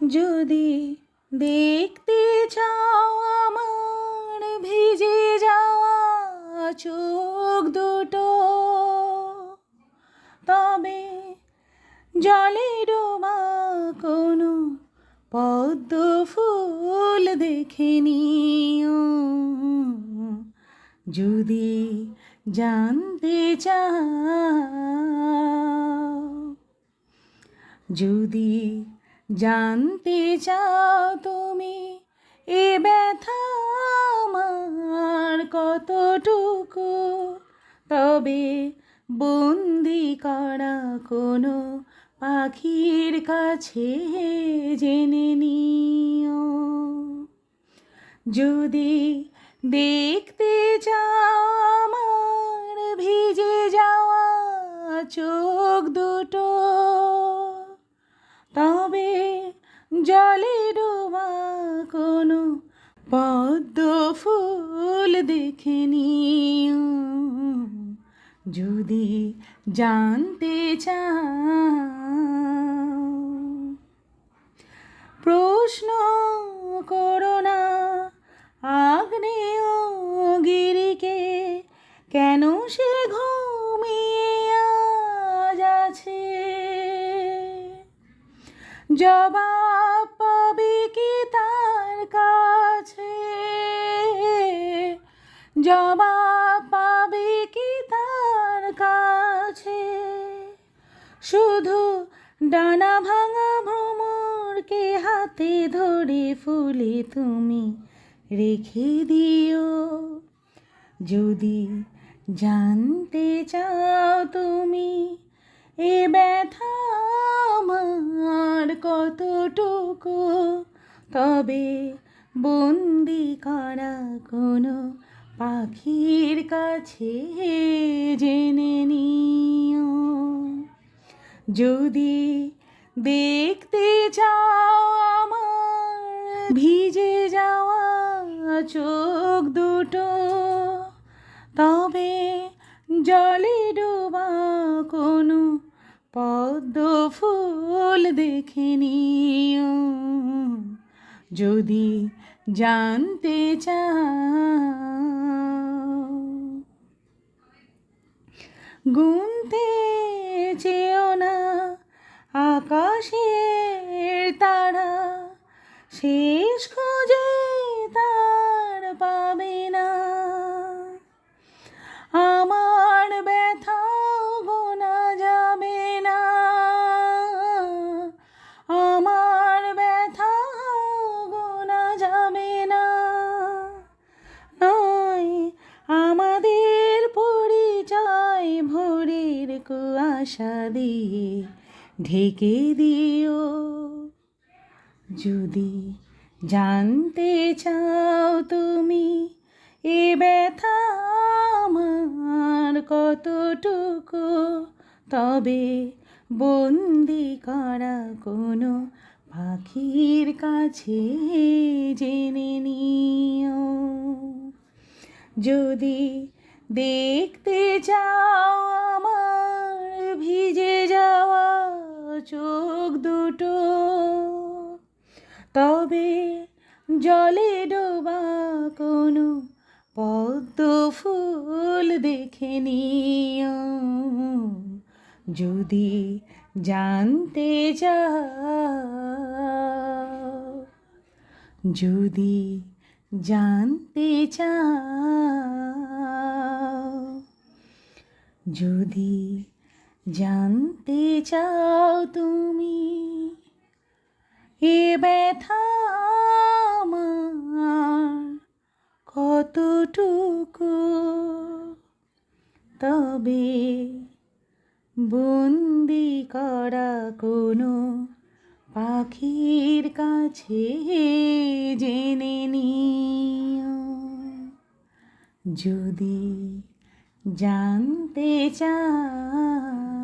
যদি দেখতে চাও আমার জলে ডোবা কোনো পদ্ম ফুল দেখে নিও। যদি জানতে চাও, যদি জানতে চাও তুমি এ ব্যথা আমার কতটুকু, তবে বন্দি করা কোনো পাখির কাছে জেনে নিও। যদি দেখতে চাও আমার ভিজে যাওয়া চোখ দুটো, তবে জলে ডোবা কোনো পদ্ম ফুল দেখে নিও। যদি জানতে চাও প্রশ্ন করো না। আগ্নেয় গিরিকে কেন সে ঘুমিয়ে আছে? জবাব পাবে কি তার কাছে? জবাব পাবে কি তার কাছে? শুধু ডানা ভাঙা ভ্রমরকে হাতে ধরে ফুলে তুমি রেখে দিও। যদি জানতে চাও তুমি এ ব্যথা আমার কতটুকু, তবে বন্দি করা কোনো পাখির কাছে জেনে নিও। যদি দেখতে চাও আমার, ভিজে যাওয়া চোখ দুটো। তবে জলে ডোবা কোনো পদ্ম ফুল দেখে নিও। যদি জানতে চাও, গুনতে চেও না। আকাশের তারা শেষ খোঁজে তার পাবে না। আমার ব্যথাও গোনা যাবে না। আমার ব্যথাও গোনা যাবে না। নয়, আমাদের পরিচয় ভোরের কুয়াশা দিয়ে ঢেকে দিও। যদি জানতে চাও তুমি এ ব্যথা আমার কতটুকু, তবে বন্দি করা কোনো পাখির কাছে জেনে নিও। যদি দেখতে চাও চোখ দুটো। তবে জলে ডোবা কোনো পদ্ম ফুল দেখে নিও। যদি জানতে চাও, যদি জানতে চাও, যদি জানতে চাও তুমি এ ব্যথা আমার কতটুকু? তবে বন্দি করা কোনো পাখির কাছে জেনে নিও। যদি জানতে চাই